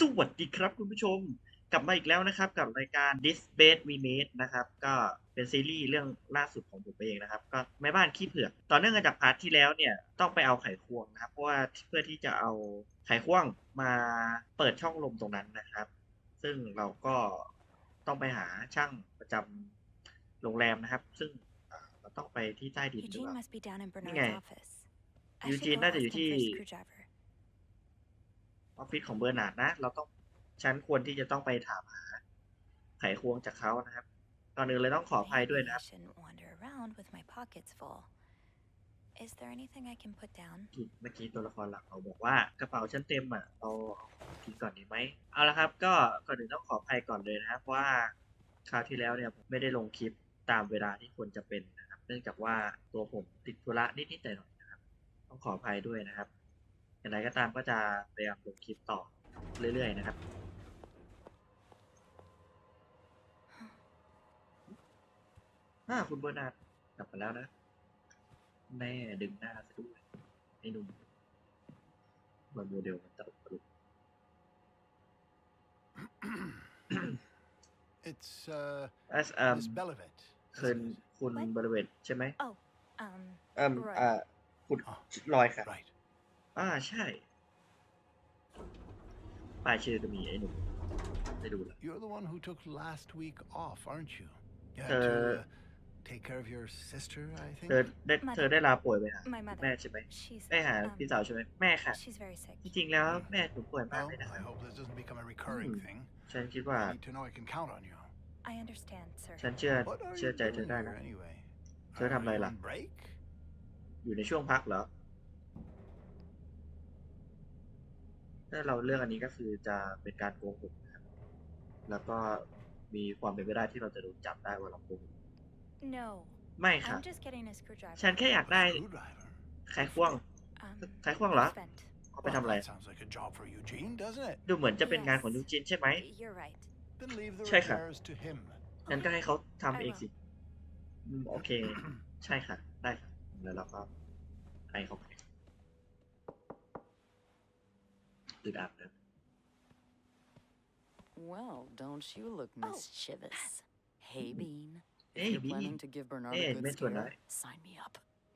สวัสดีครับคุณผู้ชม กลับมาอีกแล้วนะครับ กับรายการ This Best We Made นะครับ ก็เป็นซีรีส์เรื่องล่าสุดของผมเองนะครับ ก็แม่บ้านขี้เผือกต่อเนื่องกันจากพาร์ทที่แล้วเนี่ยต้องไปเอาไขควงนะครับ เพราะว่าเพื่อที่จะเอาไขควงมาเปิดช่องลมตรงนั้นนะครับ ซึ่งเราก็ต้องไปหาช่างประจำโรงแรมนะครับ ซึ่งอ่าเราต้องไปที่ใต้ดินหรือ Eugene เปล่า must be down in Nghe. Bernard's office. I should Eugene go น่าจะ ask อยู่ him ที่ for a screwdriver. ออฟฟิศของเบอร์นาร์ดนะ เราต้องฉันควรที่จะต้องไปถามหาไขควงจากเขานะครับก่อนอื่นเลยต้องขออภัยด้วย Maybe นะครับ I shouldn't wander around with my pockets full. Is there anything I can put down? เมื่อกี้ตัวละครหลักเราบอกว่ากระเป๋าฉันเต็มอะเราเอาทิ้งก่อนดีไหมเอาละครับ ก็ก่อนอื่นต้องขออภัยก่อนเลยนะครับเพราะว่าคราวที่แล้วเนี่ยผมไม่ได้ลงคลิปตามเวลาที่ควรจะเป็นนะครับ เนื่องจากว่าตัวผมติดธุระนิดๆหน่อยๆนะครับ ต้องขออภัยด้วยนะครับ อย่างไรก็ตามก็จะพยายามลงคลิปต่อเรื่อยๆนะครับอ่าคุณเบอร์นาร์ดกลับมาแล้วนะแม่ดึงหน้าซะด้วยไอ้หนุ่มเหมือนโมเดลมันตลกตลก It's uh, อะเอ่อ Miss Belivet. คืน isn't it? คุณบริเวณใช่ไหม Oh, um, เอ่ม Roy อ่าคุณอ๋อลอยค่ะ Right. อ่าใช่ป้ายชื่อก็มีไอ้หนุ่มได้ดูแล้ว You're the one who took last week off, aren't you? Yeah, Uh, to uh, take care of your sister, I เธอ think. ได้เธอได้ลาป่วยไปหา my แม่ mother. ใช่ไหม She's ไปหา um, พี่สาวใช่ไหมแม่ค่ะ she's very sick. จริงๆแล้วแม่หนูป่วยมาก Well, เลยนะ I hope this doesn't become a recurring Hmm. thing. ฉันคิดว่า I need to know I can count on you. I understand, sir. ฉันเชื่อ What are เชื่อ you ใจเธอ doing ได้ here นะ anyway? เธอทำอะไร Are you ล่ะ on break? อยู่ในช่วงพักเหรอ ถ้าเราเลือกอันนี้ก็คือจะเป็นการโกหกนะครับ แล้วก็มีความเป็นไปได้ที่เราจะโดนจับได้ว่าเราโกหก No, ไม่ค่ะ I'm just getting a screwdriver. ฉันแค่อยากได้ Screwdriver. ไขควง Um, ไขควงเหรอ it's bent. เอาไปทำ Well, อะไร that sounds like a job for Eugene, doesn't it? ดูเหมือนจะเป็นงานของยูจินใช่ไหม You're right. Then leave the ใช่ค่ะ repairs to him. งั้นก็ให้เขาทำ I เอง will. สิอืมโอเค ใช่ค่ะ ได้ค่ะแล้วเราก็ให้เขาไป อึดอัดนะ Well, don't you look Oh. mischievous. Hey, Bean. If Hey, you're Bean. planning to give Bernard เอ๊ะ a good ไม่ส่วนไหน scare, sign me up.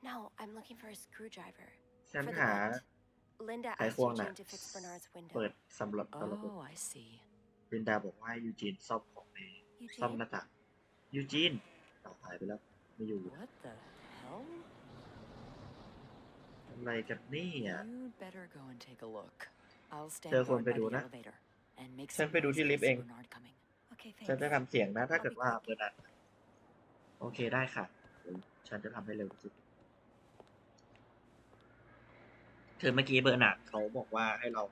No, I'm looking for a screwdriver. ฉัน For the หา vent. Linda ไข asked ควงน่ะ Eugene to fix Bernard's เปิด window. สำหรับสำหรับ Oh, I see. ลินดาบอกว่าให้ยูจีนซ่อมของในซ่อม Eugene? หน้าต่างยูจีนเอาหายไปแล้ว ไม่อยู่ What the hell? อะไรกันนี่อ่ะ You'd better go and take a look. I'll stand เจอคน guard ไป by ดู the นะ elevator and make ฉัน some ไปดู noise ที่ in ลิฟต์ case เอง Bernard coming. Okay, ฉันจะ thanks. ทำเสียงนะ ถ้าเกิด I'll be ว่า quick. เบอร์นัดโอเคได้ค่ะเดี๋ยวฉันจะทำให้เร็วที่สุดคือเมื่อกี้เบอร์นัดเขาบอกว่าให้เรา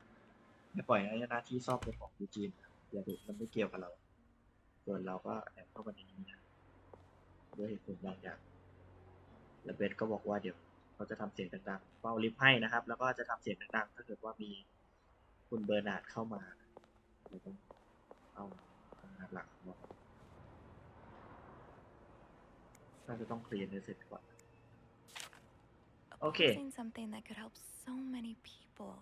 ไม่ปล่อยให้หน้าที่ซ่อมเป็นของยูจีนอย่าดูมันไม่เกี่ยวกับเรา ส่วนเราก็แอบเข้ามาในนี้นะด้วยเหตุผลบางอย่างแล้วเบสก็บอกว่าเดี๋ยวเขาจะทำเสียงดังๆเฝ้าลิฟต์ให้นะครับ แล้วก็จะทำเสียงดังๆถ้าเกิดว่ามี คุณเบอร์นาร์ดเข้ามาเราต้องเอาทำงานหลักของเราน่าจะต้องเคลียร์ให้เสร็จก่อน Okay. Opposing something that could help so many people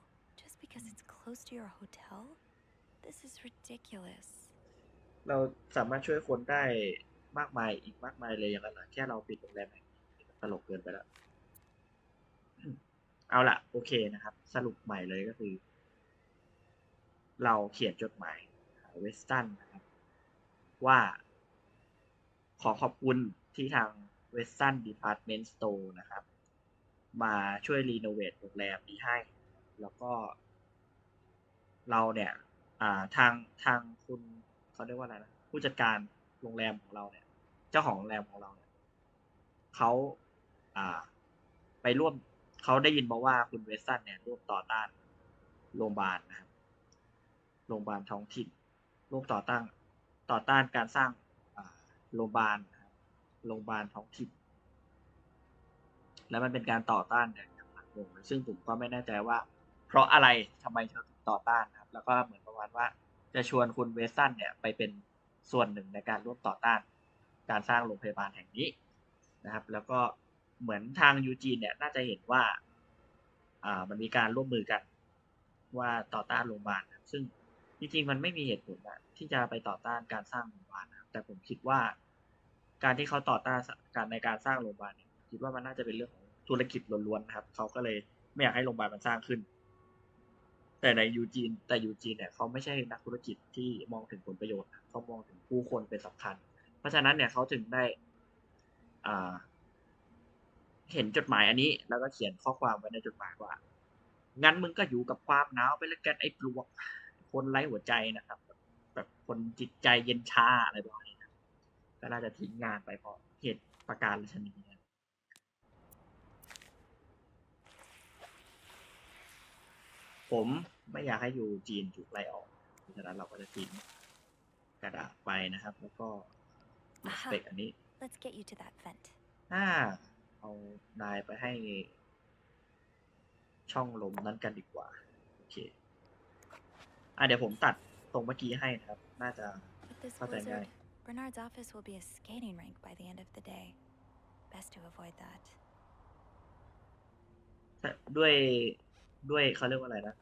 just because it's close to your hotel? This is ridiculous. เราสามารถช่วยคนได้มากมายอีกมากมายเลยอย่างนั้นนะแค่เราปิดโรงแรมแห่งนี้ตลกเกินไปแล้ว เอาละโอเคนะครับ สรุปใหม่เลยก็คือ เราเขียนจดหมายเวสตันนะครับ ว่าขอขอบคุณที่ทางเวสตันดีพาร์ตเมนต์สโตร์นะครับ มาช่วยรีโนเวทโรงแรมนี้ให้ แล้วก็ เราเนี่ยทางทางคุณเขาเรียกว่าอะไรนะผู้จัดการโรงแรมของเราเนี่ย เจ้าของโรงแรมของเราเนี่ยเขาอ่าไปร่วมเขาได้ยินมาว่าคุณเวสตันเนี่ยร่วมต่อต้านโรงพยาบาลนะครับ โรงพยาบาลท้องถิ่นร่วมต่อต้านต่อต้านการสร้างโรงพยาบาลโรงพยาบาลท้องถิ่น และมันเป็นการต่อต้านอย่างหนักหน่วงซึ่งผมก็ไม่แน่ใจว่า เพราะอะไรทำไมเขาถึงต่อต้านนะครับ แล้วก็เหมือนประมาณว่า จะชวนคุณเวสตันเนี่ยไปเป็นส่วนหนึ่งในการร่วมต่อต้าน การสร้างโรงพยาบาลแห่งนี้นะครับ แล้วก็เหมือนทางยูจีนเนี่ยน่าจะเห็นว่า อ่ามันมีการร่วมมือกันว่าต่อต้านโรงพยาบาลซึ่ง จริงๆมันไม่มีเหตุผลอะที่จะไปต่อต้านการสร้างโรงพยาบาลนะครับแต่ผมคิดว่า การที่เขาต่อต้านการในการสร้างโรงพยาบาลเนี่ยคิดว่ามันน่าจะเป็นเรื่องของธุรกิจล้วนๆนะครับ เขาก็เลยไม่อยากให้โรงพยาบาลมันสร้างขึ้น แต่ในยูจีน แต่ยูจีนเนี่ยเขาไม่ใช่นักธุรกิจที่มองถึงผลประโยชน์เขามองถึงผู้คนเป็นสำคัญ เพราะฉะนั้นเนี่ยเขาถึงได้อ่าเห็นจดหมายอันนี้ แล้วก็เขียนข้อความไว้ในจดหมายว่างั้นมึงก็อยู่กับความหนาวไปแล้วกันไอ้ปลวก คนไร้หัวใจนะครับ แบบคนจิตใจเย็นชาอะไรประมาณนี้นะก็น่าจะทิ้งงานไปเพราะเหตุประการชนีนะผมไม่อยากให้อยู่จีนถูกไล่ออกเพราะฉะนั้นเราก็จะทิ้งกระดาษไปนะครับ แล้วก็สเปกอันนี้ Let's get you to that vent. ถ้าเอานายไปให้ ช่องลมนั้นกันดีกว่า โอเค อะเดี๋ยวผมตัดตรงเมื่อกี้ให้นะครับ น่าจะ With this How'd that go? blizzard, Bernard's office will be a skating rink by the end of the day. Best to avoid that. ด้วยด้วยเขาเรียกว่าอะไรนะ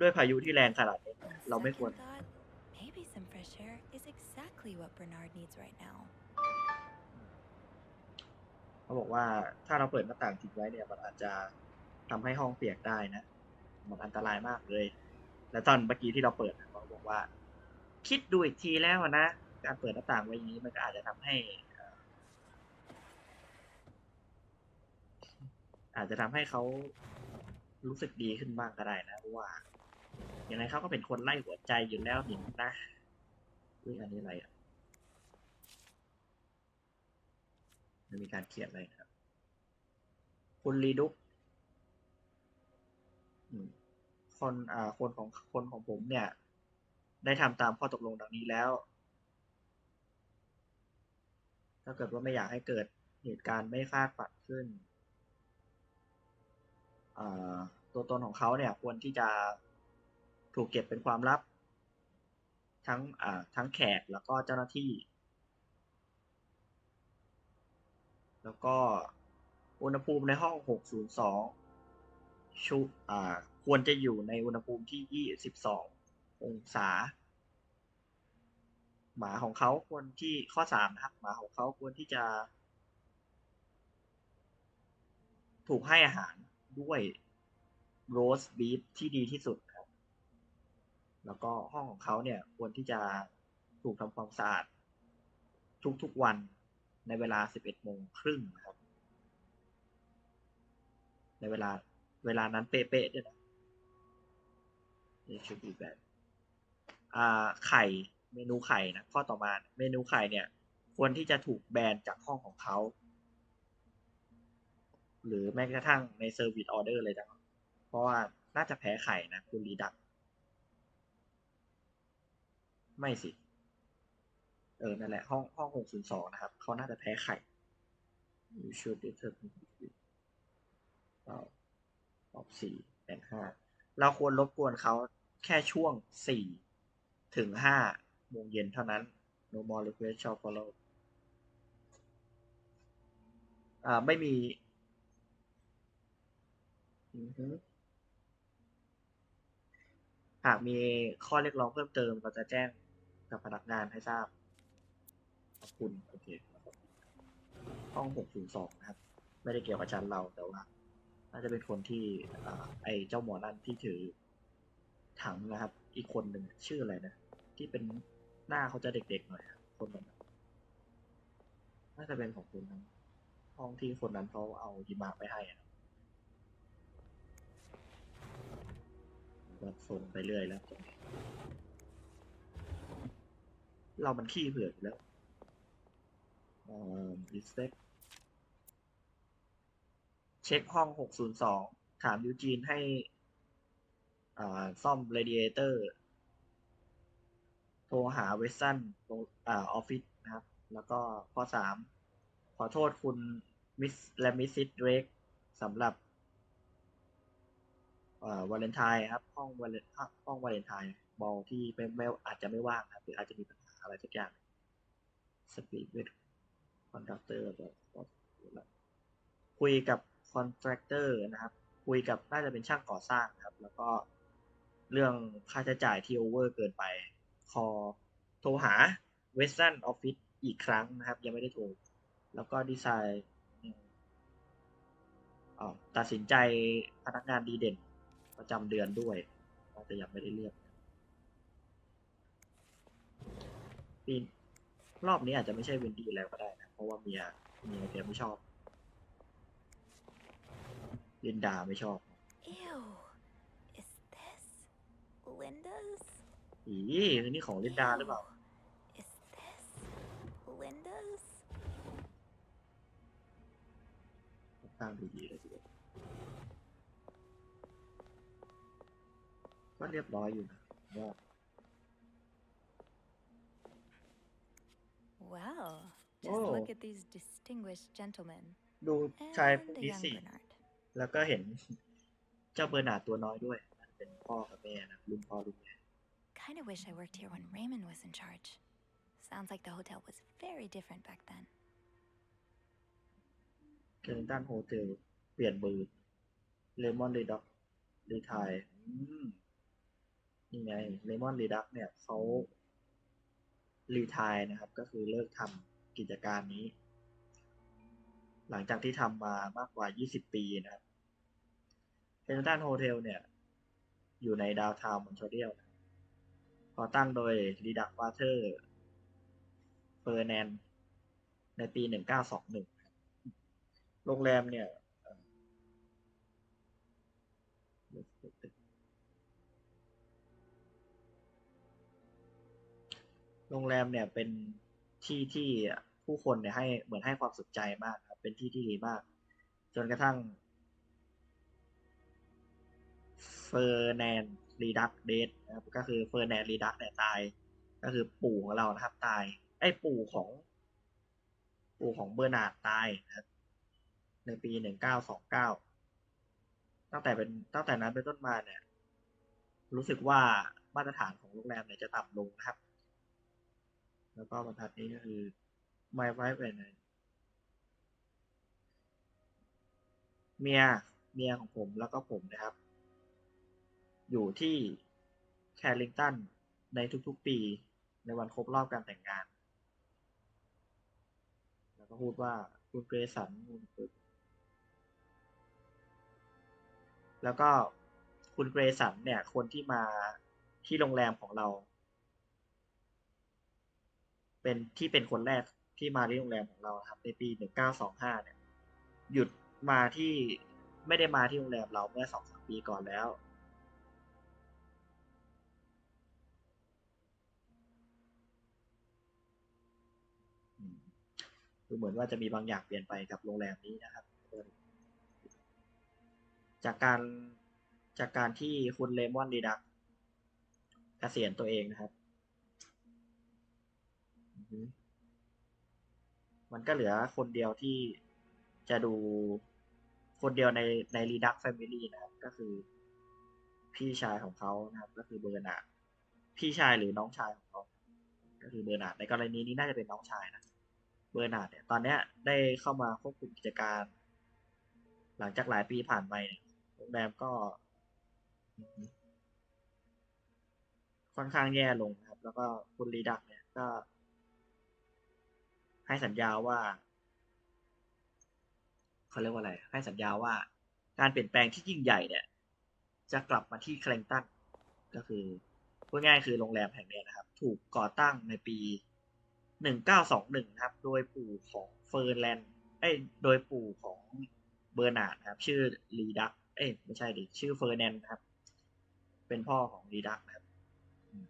ด้วยพายุที่แรงขนาดนี้ On เราไม่ควร second thought, maybe some fresh air is exactly what Bernard needs right now. เขาบอกว่าถ้าเราเปิดหน้าต่างทิ้งไว้เนี่ย มันอาจจะทำให้ห้องเปียกได้นะ มันอันตรายมากเลย และตอนเมื่อกี้ที่เราเปิดเขาบอกว่า คิดดูอีกทีแล้วนะ การเปิดหน้าต่างไว้อย่างนี้มันก็อาจจะทำให้อ่ออาจจะทำให้เขารู้สึกดีขึ้นบ้างก็ได้นะว่าอย่างไรเขาก็เป็นคนไล่หัวใจอยู่แล้วห็นนะอุ้ยอันนี้อะไรอะมันมีการเขียนอะไรครับ คุณรีดุกอืม คนอ่าคนของคนของผมเนี่ย ได้ทำตามข้อตกลงดังนี้แล้ว ถ้าเกิดว่าไม่อยากให้เกิดเหตุการณ์ไม่คาดฝันขึ้นตัวตนของเขาเนี่ยควรที่จะถูกเก็บเป็นความลับ ทั้งทั้งแขกแล้วก็เจ้าหน้าที่ แล้วก็อุณหภูมิในห้อง 602 ชุอ่า ควรจะอยู่ในอุณหภูมิที่ 22 องศา หมาของเขาควรที่ข้อ3นะครับ หมาของเขาควรที่จะ ถูกให้อาหารด้วยโรสบีฟที่ดีที่สุดครับ แล้วก็ห้องของเขาเนี่ยควรที่จะถูกทำความสะอาดทุกๆวันในเวลา 11โมงครึ่งนะครับ ในเวลาเวลานั้นเป๊ะๆด้วยนะ นี่ชุดอีแบบอ่าไข่เมนูไข่นะข้อต่อมาเมนูไข่เนี่ย ควรที่จะถูกแบนจากห้องของเขา หรือแม้กระทั่งในเซอร์วิสออเดอร์เลยนะเพราะว่าน่าจะแพ้ไข่นะคุณรีดัก ไม่สิ เออ นั่นแหละ ห้องห้องหกศูนย์สองนะครับ เขาน่าจะแพ้ไข่ you should determine between เอ่อออกสี่แปดห้าเราควรรบกวนเขา แค่ช่วงสี่ถึงห้าโมงเย็นเท่านั้น no more request shall follow อ่า ไม่มีหากมีข้อเรียกร้องเพิ่มเติมเราจะแจ้งกับพนักงานให้ทราบ ขอบคุณโอเคห้องหกศูนย์สองนะครับ ไม่ได้เกี่ยวกับชั้นเราแต่ว่า น่าจะเป็นคนที่อไอเจ้าหมอนั่นที่ถือ ถังนะครับ อีกคนหนึ่งชื่ออะไรนะ ที่เป็นหน้าเขาจะเด็กๆหน่อยอะคนนั้นอะน่าจะเป็นของคนนั้นห้องที่คนนั้นเขาเอาหิมะไปให้อะก็ส่งไปเรื่อยแล้วตรงนี้เรามันขี้เผืออยู่แล้วอ่า respect เช็คห้อง 602 ถามยูจีนให้ อ่าซ่อมเรดิเอเตอร์โทรหาเวสตันตรงอ่าออฟฟิศนะครับ แล้วก็ข้อ3ขอโทษคุณมิสและมิสซิสเดรกสำหรับวาเลนไทน์ครับ ห้องวาเลนห้องวาเลนไทน์บอลที่ไม่ไม่อาจจะไม่ว่างครับหรืออาจจะมีปัญหาอะไรสักอย่างสปีดเวทคอนดักเตอร์แบบคุยกับคอนแทคเตอร์นะครับ คุยกับน่าจะเป็นช่างก่อสร้างครับ แล้วก็ เรื่องค่าใช้จ่ายที่โอเวอร์เกินไป คอโทรหา Western Office อีกครั้งนะครับ ยังไม่ได้โทร แล้วก็ดีไซน์อ๋อตัดสินใจพนักงานดีเด่น ประจำเดือนด้วยแต่ยังไม่ได้เลือกปีรอบนี้อาจจะไม่ใช่เวนดี้แล้วก็ได้นะ เพราะว่าเมียเมียแกไม่ชอบลินดาไม่ชอบ Ew. Is this Linda's? อีนี่ของลินดาหรือเปล่า Ew. Is this Linda's? ข้างดูดีเลยทีเดียวก็เรียบร้อยอยู่นะว่า Well, just Oh. look at these distinguished gentlemen ดูชายพวก and a นี้ young สิ Bernard. แล้วก็เห็น เจ้าเบอร์นาร์ดตัวน้อยด้วย เป็นพ่อกับแม่นะรุ่นพ่อรุ่นแม่ Kind of wish I worked here when Raymond was in charge. Sounds like the hotel was very different back then. เคนตันโฮเทลเปลี่ยนมือเลมอนรีดักรีทายนี่ไงเลมอนรีดักเนี่ยเขารีทายนะครับ ก็คือเลิกทำกิจการนี้ หลังจากที่ทำมามากกว่า 20 ปีนะครับเคนตันโฮเทลเนี่ย อยู่ในดาวทาวน์มอนทรีออลก่อตั้งโดยรีดักวาเทอร์เฟอร์แนนในปี 1921 โรงแรมเนี่ย โรงแรมเนี่ยเป็นที่ที่ผู้คนเนี่ยให้เหมือนให้ความสนใจมากครับ เป็นที่ที่ดีมาก จนกระทั่ง เฟอร์แนนรีดักเดทนะครับก็คือเฟอร์แนนรีดักเนี่ยตาย ก็คือปู่ของเรานะครับ ตาย ไอ้ปู่ของ ปู่ของเบอร์นาร์ดตายนะครับในปีหนึ่งเก้าสองเก้าตั้งแต่เป็นตั้งแต่นั้นเป็นต้นมาเนี่ย รู้สึกว่ามาตรฐานของโรงแรมเนี่ยจะต่ำลงนะครับ แล้วก็บรรทัดนี้ก็คือ My Wife and I เมียเมียของผมแล้วก็ผมนะครับ อยู่ที่แคลิงตันในทุกๆปี ในวันครบรอบการแต่งงาน แล้วก็พูดว่าคุณเกรสันคุณเกแล้วก็คุณเกรสันเนี่ย คนที่มาที่โรงแรมของเรา เป็นที่เป็นคนแรกที่มาที่โรงแรมของเราครับ ในปี1925เนี่ย หยุดมาที่ไม่ได้มาที่โรงแรมเราเมื่อสองสามปีก่อนแล้ว ดูเหมือนว่าจะมีบางอย่างเปลี่ยนไปกับโรงแรมนี้นะครับ จากการจากการที่คุณเลมอนดีดักเกษียณตัวเองนะครับ มันก็เหลือคนเดียวที่จะดูคนเดียวในในรีดักแฟมิลี่นะครับ ก็คือพี่ชายของเขานะครับ ก็คือเบอร์นาร์ดพี่ชายหรือน้องชายของเขาก็คือเบอร์นาร์ดในกรณีนี้น่าจะเป็นน้องชายนะ บอร์นาร์ดเนี่ยตอนเนี้ยได้เข้ามาควบคุมกิจการ หลังจากหลายปีผ่านไปเนี่ยโรงแรมก็ค่อนข้างแย่ลงนะครับ แล้วก็คุณรีดักเนี่ยก็ ให้สัญญาว่าเขาเรียกว่าอะไร ให้สัญญาว่า การเปลี่ยนแปลงที่ยิ่งใหญ่เนี่ย จะกลับมาที่แคลงตันก็คือพูดง่ายๆคือโรงแรมแห่งนี้นะครับ ถูกก่อตั้งในปี 1921นะครับ โดยปู่ของเฟิร์นแลนด์เอ้ยโดยปู่ของเบอร์นาร์ดครับ ชื่อรีดัก เอ้ยไม่ใช่ดิชื่อเฟอร์แนนด์นะครับ เป็นพ่อของรีดักนะครับอืม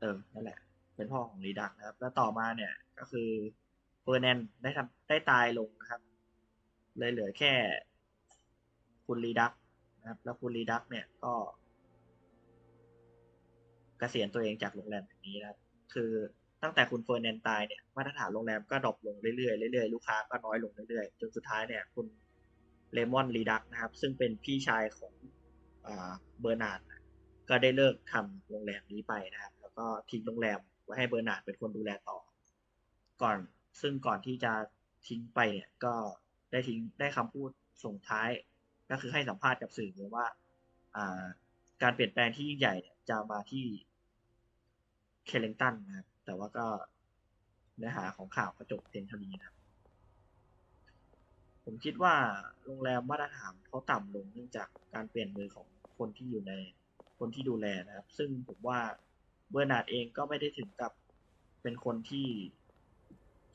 เออนั่นแหละ เป็นพ่อของรีดักนะครับ แล้วต่อมาเนี่ยก็คือเฟอร์แนนด์ได้ทำได้ตายลงนะครับ เลยเหลือแค่คุณรีดักนะครับ แล้วคุณรีดักเนี่ยก็ เกษียณตัวเองจากโรงแรมแห่งนี้นะคือตั้งแต่คุณเฟอร์แนนด์ตายเนี่ยมาตรฐานโรงแรมก็ดรอปลงเรื่อยๆเรื่อยๆลูกค้าก็น้อยลงเรื่อยๆจนสุดท้ายเนี่ยคุณเลมอนรีดักนะครับ ซึ่งเป็นพี่ชายของเบอร์นาร์ดก็ได้เลิกทำโรงแรมนี้ไปนะครับ แล้วก็ทิ้งโรงแรมไว้ให้เบอร์นาร์ดเป็นคนดูแลต่อ ก่อนซึ่งก่อนที่จะทิ้งไปเนี่ยก็ได้ทิ้งได้คำพูดส่งท้าย ก็คือให้สัมภาษณ์กับสื่อเลยว่า การเปลี่ยนแปลงที่ยิ่งใหญ่จะมาที่ เคเลนตันนะครับ แต่ว่าก็เนื้อหาของข่าวก็จบเพียงเท่านี้นะครับ ผมคิดว่าโรงแรมมาตรฐานเขาต่ำลงเนื่องจากการเปลี่ยนมือของคนที่อยู่ในคนที่ดูแลนะครับ ซึ่งผมว่าเบอร์นาร์ดเองก็ไม่ได้ถึงกับเป็นคนที่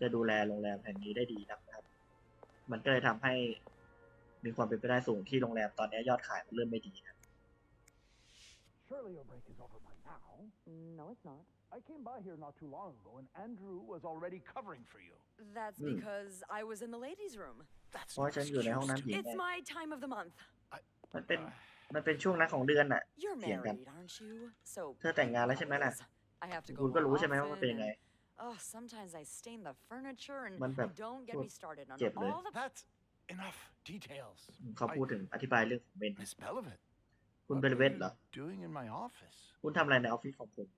จะดูแลโรงแรมแห่งนี้ได้ดีนักนะครับ มันก็เลยทำให้มีความเป็นไปได้สูงที่โรงแรมตอนนี้ยอดขายมันเริ่มไม่ดีนะ Surely your break is over by now. No, it's not. I came by here not too long ago and Andrew was already covering for you. That's Hmm. because I was in the ladies' room. That's เพราะฉันอยู่ในห้องน้ำหญิง It's ไง my time of the month. มันเป็น Uh, มันเป็นช่วงนั้นของเดือนน่ะ You're เถียงกัน married, aren't you? So เธอแต่งงานแล้วใช่ไหมล่ะ I have to go คุณก็ more รู้ใช่ไหมว่ามันเป็น often ยังไง and- Oh, sometimes I stain the furniture and มันแบบ don't get พูด me started on เจ็บเลย all the that's enough details. เขาพูดถึงอธิบายเรื่องของเบน Miss Belivet. คุณ what เบล are เวต you เหรอ Doing in my office. คุณทำอะไรในออฟฟิศของผม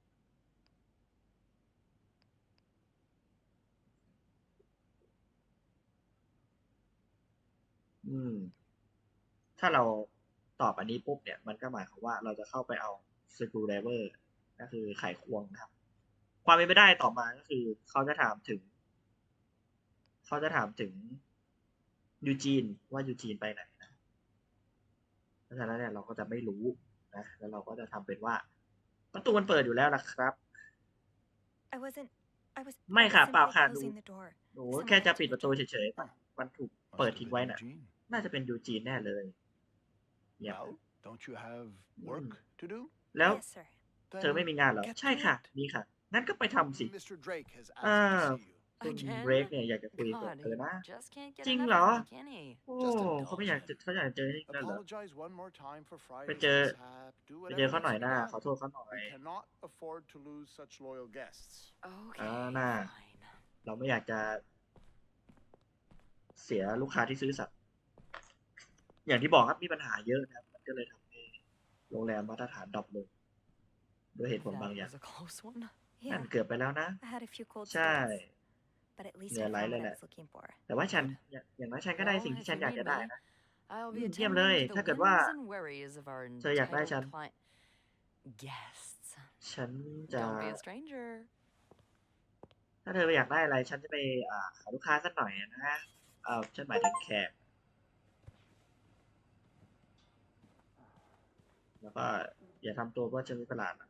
อืม ถ้าเราตอบอันนี้ปุ๊บเนี่ย มันก็หมายความว่าเราจะเข้าไปเอาสก r ู d ดเวอร์ก็คือไขควงนะครับ ความเป็นไปได้ต่อมาก็คือ เขาจะถามถึง เขาจะถามถึงยูจีนว่ายูจีนไปไหนนะเพราะฉะนั้นเนี่ยเราก็จะไม่รู้นะแล้วเราก็จะทำเป็นว่า ประตูมันเปิดอยู่แล้วนะครับ I wasn't. I was. ไม่ I was ค่ะเปล่า simply ค่ะดู closing the door. หนูแค่จะปิดประตูเฉยๆมันมันถูก Must เปิด have ทิ้ง been ไว้น่ะ Eugene. น่าจะเป็นยูจีนแน่เลยเงียบ Well, don't you have work to do? แล้ว Yes, sir. เธอไม่มีงานเหรอ get ใช่ to ค่ะ it. มีค่ะ งั้นก็ไปทำสิ Mr. Drake has asked Ah. me to see you. คุณ Again? เบรกเนี่ยอยากจะคุยกับ God, เธอ he นะ just can't get จริง enough เหรอ of me, can he? โอ้ Just เขาไม่อยากจะเขาอยากจะเจอนี่นั่นเหรอ Apologize one more time for Friday's ไปเจอ mishap. Do ไปเจอ whatever เขาหน่อย needs to นะ be ขอ done. โทษเขาหน่อย We cannot afford to lose such loyal guests. Okay, Ah, nah. fine. เราไม่อยากจะ เสียลูกค้าที่ซื้อสัตว์ อย่างที่บอกครับมีปัญหาเยอะนะครับมันก็เลยทำให้โรงแรมมาตรฐานดรอปลงด้วยเหตุผล That บางอย่าง was a close one. นั่น Yeah. เกือบไปแล้วนะ I had a few cold ใช่ spells, but at least I Yeah, found what like I that. was looking for. แต่ว่าฉันอย่างอย่างน้อยฉันก็ได้สิ่งที่ฉันอยากจะได้นะ I'll be อืมเยี่ยม attending เลย to the ถ้าเกิดว่า whims and worries of our เธออยากได้ฉัน entitled client guests. ฉันจะ Don't be a stranger. ถ้าเธออยากได้อะไร ฉันจะไปอ่าหาลูกค้าสักหน่อยนะฮะ เออฉันหมายถึงแขก แล้วก็อย่าทำตัวว่าฉันมีประหลาดนะ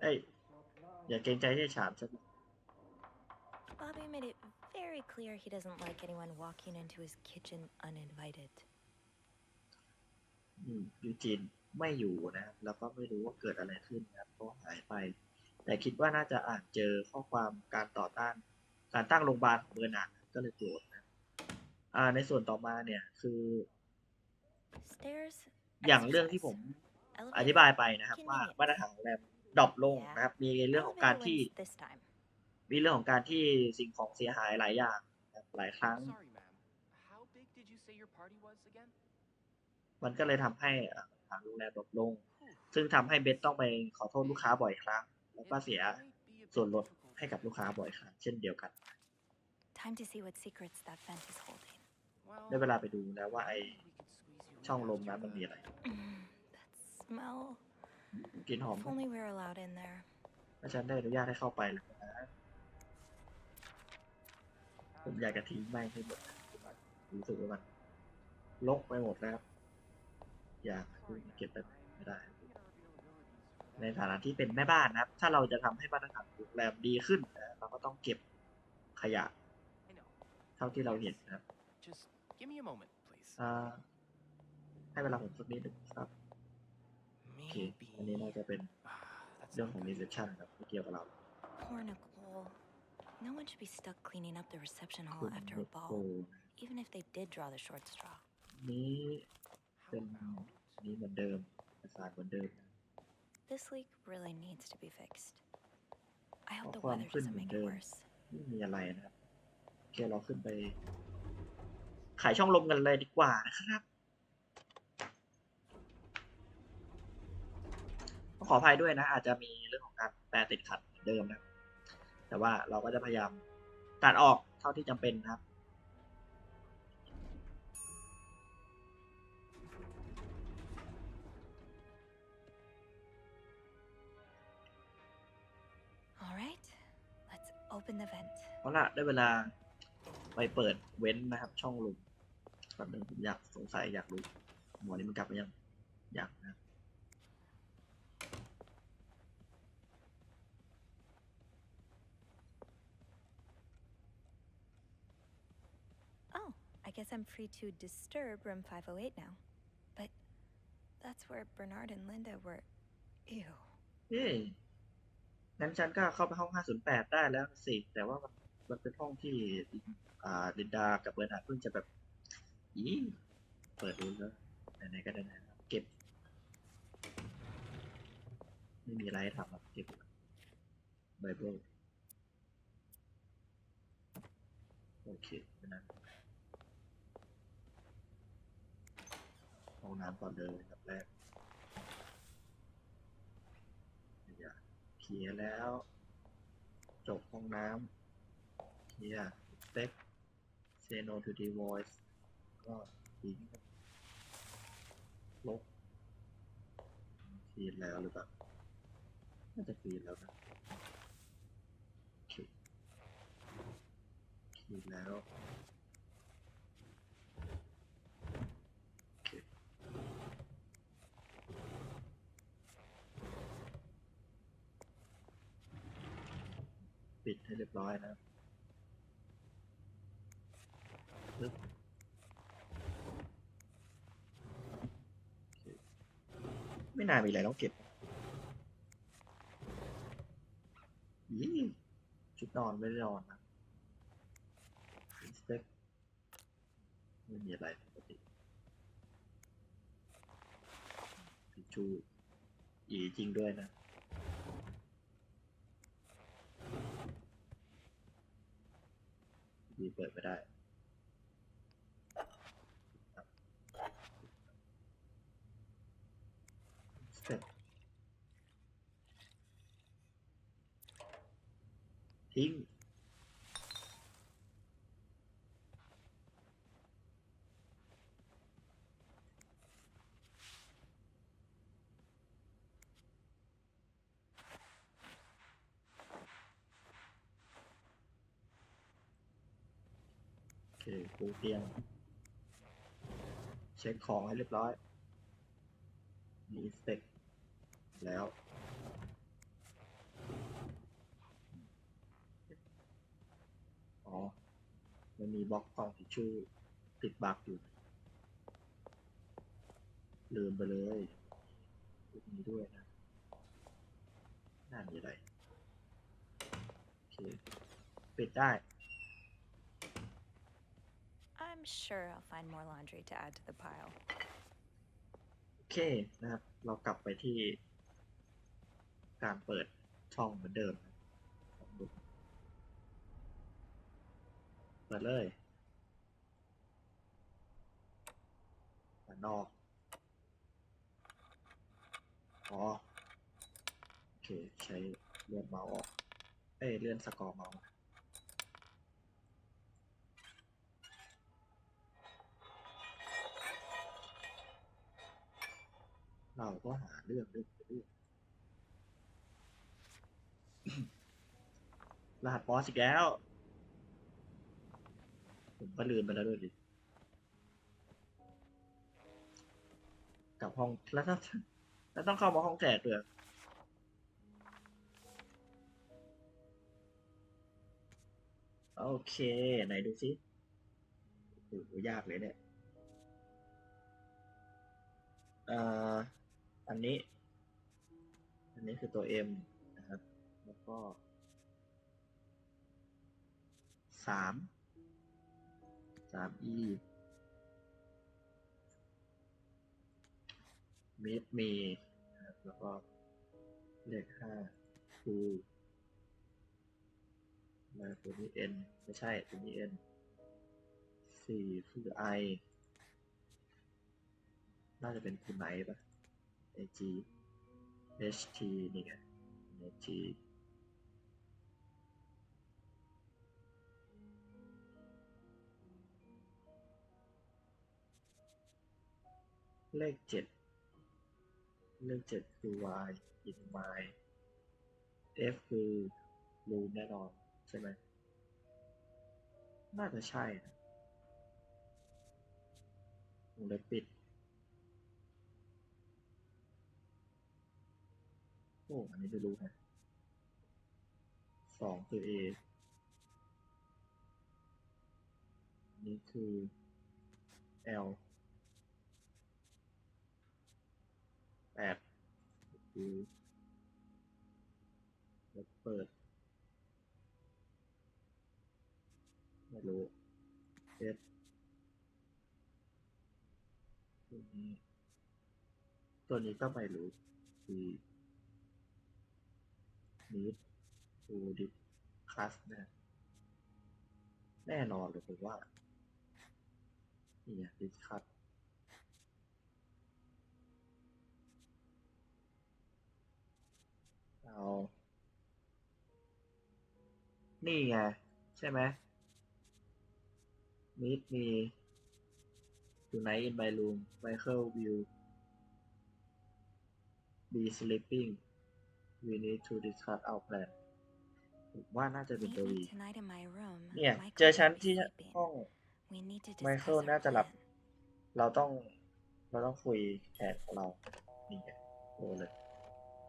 เอ้ยอย่าเกรงใจที่ฉามฉัน Bobby made it very clear he doesn't like anyone walking into his kitchen uninvited. อืมยูจีนไม่อยู่นะครับแล้วก็ไม่รู้ว่าเกิดอะไรขึ้นนะครับเพราะหายไป แต่คิดว่าน่าจะอ่านเจอข้อความการต่อต้าน การตั้งโรงพยาบาลของเบอร์นาร์ดก็เลยโกรธนะอ่าในส่วนต่อมาเนี่ยคือ Stairs. อย่างเรื่องที่ผม Elevator. อธิบายไปนะครับว่ามาตรฐานโรงแรมดรอปลงนะครับ มีเรื่องของการ Elevator ที่ wins this time. มีเรื่องของการที่สิ่งของเสียหายหลายอย่างนะครับหลายครั้ง Sorry, ma'am. How big did you say your party was again? มันก็เลยทำให้อ่าทางโรงแรมดรอปลง ซึ่งทำให้เบสต้องไปขอโทษลูกค้าบ่อยครั้ง แล้วก็ It เสีย might be a bit ส่วนลด difficult ให้กับลูกค้าบ่อยครั้งเช่นเดียวกัน Time to see what secrets that vent is holding. Well, ได้เวลาไปดูแล้วว่าไอ maybe we could squeeze you ช่องลม past นั้น your มันมี leg. อะไร Mm, that smell. กลิ่นหอม If only we were allowed in there. ถ้าฉันได้อนุญาตให้เข้าไปเลยนะผมอยากจะทิ้งแม่งให้หมดรู้สึกว่ามันลกไปหมดแล้วครับอยากเก็บไปไม่ได้ ในฐานะที่เป็นแม่บ้านนะครับ ถ้าเราจะทำให้มาตรฐานโรงแรมดีขึ้นนะเราก็ต้องเก็บขยะ I know. เท่าที่เราเห็นนะครับ Just give me a moment, please. อ่าให้เวลาผมสักนิดหนึ่งครับโอ เค อันนี้น่าจะเป็น Ah, that's เรื่อง not ของ good. รีเซพชันครับไม่เกี่ยวกับเรา Poor Nicole. No one should be stuck cleaning up the reception คุ hall ณ after นิ a โค ball, even if they did draw the short straw. นี้ How เป็น about นี้เหมือนเดิมประสานเหมือนเดิม This leak really needs to be fixed. I hope the Well, weather couldn't doesn't make do it it. worse. ไม่มีอะไรนะครับโอเคเราขึ้นไป ขายช่องลมกันเลยดีกว่านะครับ ขออภัยด้วยนะ อาจจะมีเรื่องของการแปลติดขัดเหมือนเดิมนะแต่ว่าเราก็จะพยายามตัดออกเท่าที่จำเป็นนะครับเอาละได้เวลาไปเปิดเว้นนะครับ ช่องลุมแป๊บนึงอยากสงสัยอยากรู้หมอนี้มันกลับไปยังอยากนะ guess I'm free to disturb room 508 now. But that's where Bernard and Linda were. Ew. เฮ้ยงั้นฉันก็เข้าไปห้อง 508 ได้แล้วสิ แต่ว่ามันมันเป็นห้องที่อ่าลินดากับเบอร์นาร์ดเพิ่งจะแบบ อีเปิดดูแล้วไหนๆก็ได้นะเก็บ ไม่มีอะไรให้ทำหรอกเก็บไบเบิลโอเคนะห้อง น้ำก่อนเลยอันดับแรกอย่าเคลียร์แล้ว จบห้องน้ำเคลียร์เต็ก say no to divorce ก็ทิ้งลบฟีดแล้วหรือเปล่าน่าจะฟีดแล้วนะโอเคฟีดแล้วโอเค ปิดให้เรียบร้อยนะปึ๊บไม่น่ามีอะไรต้องเก็บยี่ชุดนอนไม่ได้นอนนะสเต็ปไม่มีอะไรปกติทิชชู่อีจริงด้วยนะ มีเปิดไม่ได้ ทิ้ง ปูเตียง เช็คของให้เรียบร้อยมีสเต็กแล้วอ๋อมันมีบล็อกกล่องทิชชู่ติดบักอยู่ลืมไปเลยพวกนี้ด้วยนะน่ามีอะไรโอเคปิดได้ sure I'll find more laundry to add to the pile. โอเคนะครับ เรากลับไปที่การเปิดช่องเหมือนเดิมลองดูเปิดเลยด้านนอก อ๋อ โอเค ใช้เลื่อนเมาส์ออก เอ้ยเลื่อนสกอร์เมาส์ เราก็หาเรื่องเรื่องเรื่องรหัสบอสอีกแล้ว ผมก็ลืมไปแล้วด้วยดิกลับห้องแล้วต้องแล้วต้องเข้ามาห้องแจกด้วยโอเค ไหนดูสิโอ้ยากเลยเนี่ย เอ่อ อันนี้ อันนี้คือตัว M นะครับ แล้วก็สามสาม E มิดมีนะครับแล้วก็เลขห้า two แล้วตัวนี้ N ไม่ใช่ตัวนี้ N สี่คือ I น่าจะเป็นคุณไหนปะ AG HT นี่ไง HT เลขเจ็ดเลขเจ็ดคือ Y in Y F คือ room แน่นอนใช่ไหมน่าจะใช่นะวงเล็บปิด โอ้อันนี้ไม่รู้นะสองคือ A อันนี้คือ L แปดคือแล้วเปิด ไม่รู้ S ตัวนี้ ตัวนี้ก็ไม่รู้คือ need to discuss นะแน่นอนเลยผมว่านี่ไง discuss เอา นี่ไง ใช่ไหม meet me tonight in my room Michael will be sleeping we need to discuss our plan ผมว่าน่าจะเป็นตัว Maybe วี tonight in my room. เนี่ย Michael เจอ will ฉัน be ที่ sleeping. ห้อง We need to ไม discuss เคิล our น่าจะหลับ plan. เราต้อง เราต้องคุยแผนของเรา นี่ไงโอ้เลย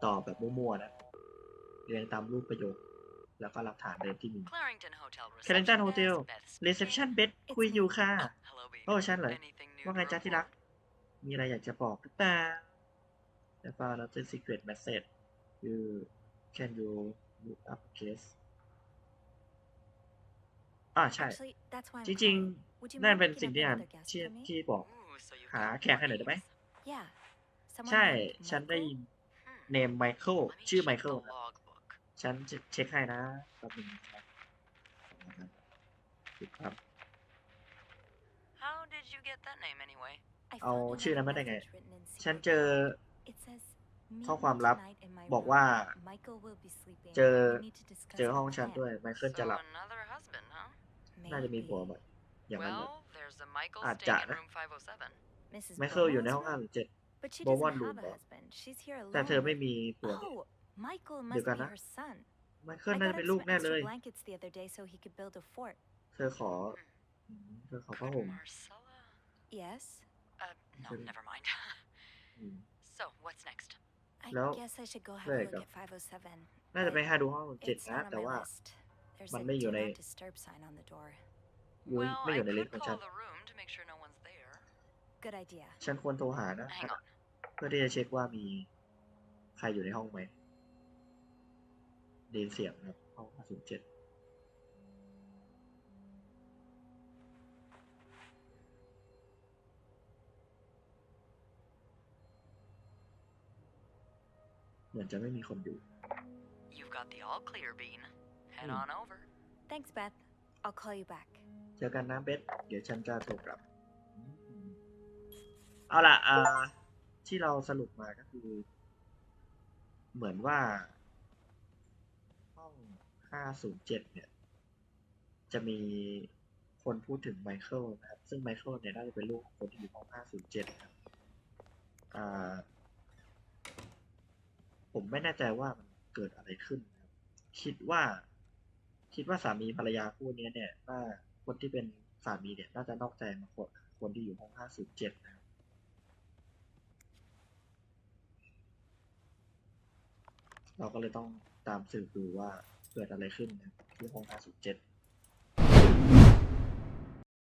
ตอบแบบมั่วๆนะ เรียงตามรูปประโยค แล้วก็หลักฐานเดิมที่มี Clarrington Hotel Clarrington reception Hotel desk, Beth speaking. reception bed คุยอยู่ค่ะ Hello, baby. โอ้ฉันเหรอ Anything new ว่า to ไงจ๊ะที่รัก report? มีอะไรอยากจะบอกหรือเปล่าแล้วก็เราจะ secret message you can you look up case อ่าใช่ Actually, that's why I'm จริง calling. Would you ๆนั่น mind เป็น picking สิ่ง up ที่อ่าน another guest ที่ for me? ที่บอก Ooh, so you've หา got แขกให้หน่อยได้ไหม parties. Yeah. Someone ใช่ named ฉันได้ Michael? ยิน Hmm. เนมไมเคิล Let me ชื่อ check ไมเคิล the นะ logbook. ฉันจะเช็คให้นะแป๊บนึงนะครับครับ How did you get that name anyway? I เอา found ชื่อนั้น another มาได้ไง message written in ฉัน secret. เจอ It says, ข้อ "Meet ความ me ลับ tonight in my บอก room. ว่า Michael will be sleeping. เจอ We need to discuss เจอ our ห้องฉัน plan." ด้วย ไมเคิล So จะหลับ another husband, huh? น่าจะมีผัว Maybe. แบบอย่างนั้นแบบ Well, there's a Michael Ah, staying in dạ. room 507. Mrs. ไมเคิลอยู่ใน Beaumont's ห้องห้า room? หรือเจ็ด But she Beaumont doesn't room have a เหรอ husband. She's here แต่เธอ alone. ไม่มีผัว Oh, Michael เดี๋ยว must กัน be นะ her son. ไมเคิล I น่า got จะเป็น him ลูก some แน่เล extra ย blankets the other day so he could build a fort. เธอขออืมเธอขอผ้า Could ห่ม Marcella? Yes. Uh, no, Could- never mind. อืม so, what's next? I Well, guess I should go have there a you look go. at 507. น่าจะไป but หาดูห้องเจ็ด It's นะ not on แต่ my ว่า list. There's มัน a ไม่อยู่ do ใน not disturb sign on the door. อยู่ Well, ไม่อ I ยู่ในลิส could ต์ของฉัน call the room to make sure no one's there. Good idea. ฉันควรโทรหานะ Hang on. เพื่อที่จะเช็คว่ามีใครอยู่ในห้องไหมได้ยินเสียงครับห้อง507เหมือนจะไม่มีคนอยู่ You've got the all clear bean. Head Hmm. on over. Thanks, Beth. I'll call you back. เจอกันนะเบสเดี๋ยวฉันจะโทรกลับ เอาล่ะอ่าที่เราสรุปมาก็คือ เหมือนว่า ห้อง 507 เนี่ย จะมีคนพูดถึงไมเคิลนะครับ ซึ่งไมเคิลเนี่ยน่าจะเป็นลูกของคนที่อยู่ห้อง 507 นะครับ อ่า ผมไม่แน่ใจว่ามันเกิดอะไรขึ้นนะครับคิดว่า คิดว่าสามีภรรยาคู่นี้เนี่ยน่าคนที่เป็นสามีเนี่ยน่าจะนอกใจมาคนคนที่อยู่ห้อง507นะครับเราก็เลยต้องตามสืบดูว่าเกิดอะไรขึ้นนะครับที่ห้อง507